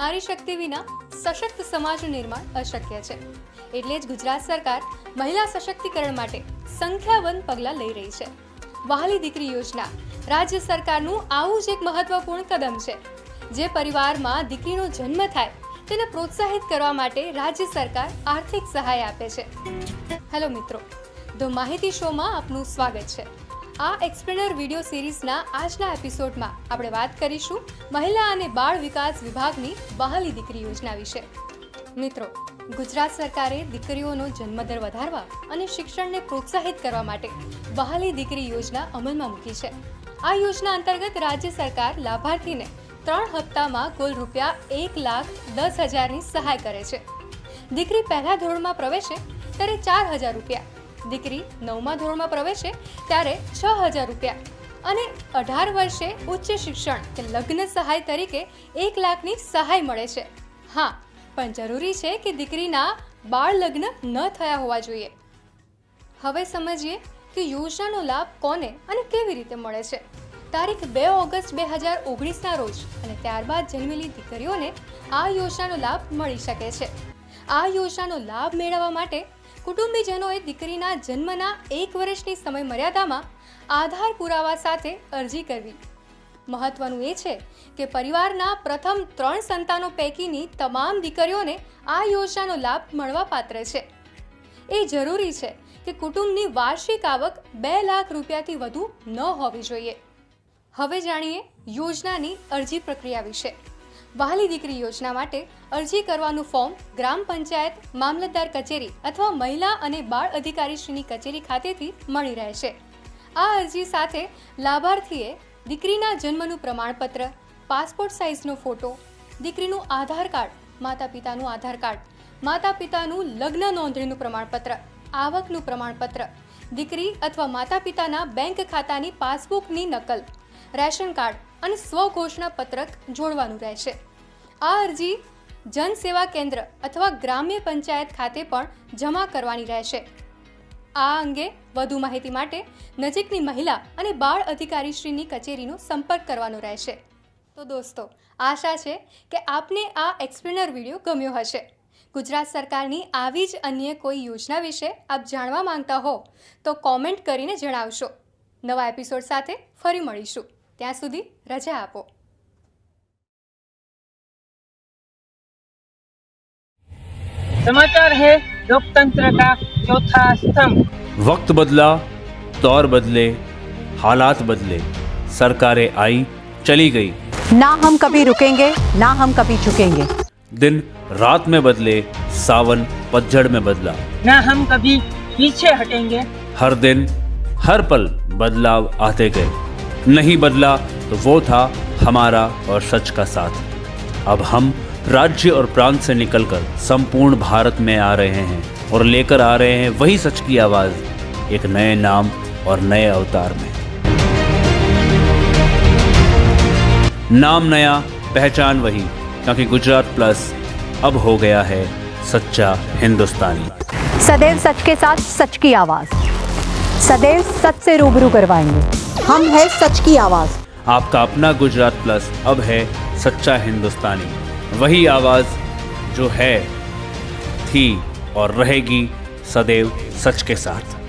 નારી શક્તિ વિના સશક્ત સમાજનું નિર્માણ અશક્ય છે. એટલે જ ગુજરાત સરકાર મહિલા સશક્તિકરણ માટે સંખ્યાબંધ પગલાં લઈ રહી છે. વહાલી દીકરી યોજના. રાજ્ય સરકારનું આવું જ એક મહત્વપૂર્ણ કદમ છે. જે પરિવારમાં દીકરીનો જન્મ થાય તેને પ્રોત્સાહિત કરવા માટે રાજ્ય સરકાર આર્થિક સહાય આપે છે. હેલો મિત્રો. ધ માહિતી શોમાં આપનું સ્વાગત છે. આ એક્સપ્લેનર વિડિયો સિરીઝના આજના એપિસોડમાં આપણે વાત કરીશું મહિલા અને બાળ વિકાસ વિભાગની બહાલી દીકરી યોજના વિશે. મિત્રો, ગુજરાત સરકારે દીકરીઓનો જન્મદર વધારવા અને શિક્ષણને પ્રોત્સાહિત કરવા માટે બહાલી દીકરી યોજના અમલમાં મૂકી છે. આ યોજના અંતર્ગત રાજ્ય સરકાર લાભાર્થીને ત્રણ હપ્તામાં કુલ રૂપિયા એક લાખ દસ હજારની સહાય કરે છે. દીકરી પહેલા ધોરણમાં પ્રવેશે ત્યારે ચાર હજાર રૂપિયા દીકરી નવમા ધોરણમાં પ્રવેશે ત્યારે છ હજાર રૂપિયા અને અઢાર વર્ષે ઉચ્ચ શિક્ષણ કે લગ્ન સહાય તરીકે એક લાખની સહાય મળે છે. હા, પણ જરૂરી છે કે દીકરીના બાળ લગ્ન ન થયા હોવા જોઈએ. હવે સમજીએ કે યોજનાનો લાભ કોને અને કેવી રીતે મળે છે. તારીખ બે ઓગસ્ટ બે હજાર ઓગણીસના રોજ અને ત્યારબાદ જન્મેલી દીકરીઓને આ યોજનાનો લાભ મળી શકે છે. આ યોજનાનો લાભ મેળવવા માટે કુટુંબીજનોએ દીકરીના જન્મના એક વર્ષની સમય મર્યાદામાં આધાર પુરાવા સાથે અરજી કરવી. મહત્વનું એ છે કે પરિવારના પ્રથમ ત્રણ સંતાનો પૈકીની તમામ દીકરીઓને આ યોજનાનો લાભ મળવા પાત્ર છે. એ જરૂરી છે કે કુટુંબની વાર્ષિક આવક બે લાખ રૂપિયાથી વધુ ન હોવી જોઈએ. હવે જાણીએ યોજનાની અરજી પ્રક્રિયા વિશે. વહાલી દીકરી યોજના માટે અરજી કરવાનું ફોર્મ ગ્રામ પંચાયત, મામલતદાર કચેરી અથવા મહિલા અને બાળ અધિકારીશ્રીની કચેરી ખાતેથી મળી રહેશે. આ અરજી સાથે લાભાર્થીએ દીકરીના જન્મનું પ્રમાણપત્ર, પાસપોર્ટ સાઇઝનો ફોટો, દીકરીનું આધાર કાર્ડ માતા પિતાનું આધાર કાર્ડ માતા પિતાનું લગ્ન નોંધણીનું પ્રમાણપત્ર, આવકનું પ્રમાણપત્ર, દીકરી અથવા માતા પિતાના બેંક ખાતાની પાસબુકની નકલ રેશન કાર્ડ અને સ્વઘોષણા પત્રક જોડવાનું રહેશે. આ અરજી જન સેવા કેન્દ્ર અથવા ગ્રામ્ય પંચાયત ખાતે પણ જમા કરવાની રહેશે. આ અંગે વધુ માહિતી માટે નજીકની મહિલા અને બાળ અધિકારીશ્રીની કચેરીનો સંપર્ક કરવાનો રહેશે. તો દોસ્તો, આશા છે કે આપને આ એક્સપ્લેનર વીડિયો ગમ્યો હશે. ગુજરાત સરકારની આવી જ અન્ય કોઈ યોજના વિશે આપ જાણવા માંગતા હો તો કોમેન્ટ કરીને જણાવશો. નવા એપિસોડ સાથે ફરી મળીશું. ત્યાં સુધી રજા આપો समाचार है लोकतंत्र का चौथा स्तंभ वक्त बदला दौर बदले हालात बदले सरकारें आई चली गई ना हम कभी रुकेंगे ना हम कभी झुकेंगे दिन रात में बदले सावन पतझड़ में बदला न हम कभी पीछे हटेंगे हर दिन हर पल बदलाव आते गए नहीं बदला तो वो था हमारा और सच का साथ। अब हम राज्य और प्रांत से निकलकर संपूर्ण भारत में आ रहे हैं और लेकर आ रहे हैं वही सच की आवाज़, एक नए नाम और नए अवतार में। नाम नया, पहचान वही, क्योंकि गुजरात प्लस अब हो गया है सच्चा हिंदुस्तानी। सदैव सच के साथ सच की आवाज़। सदैव सच से रूबरू करवाएँगे। हम है सच की आवाज़। आपका अपना गुजरात प्लस अब है सच्चा हिंदुस्तानी। वही आवाज़ जो है, थी और रहेगी सदैव सच के साथ।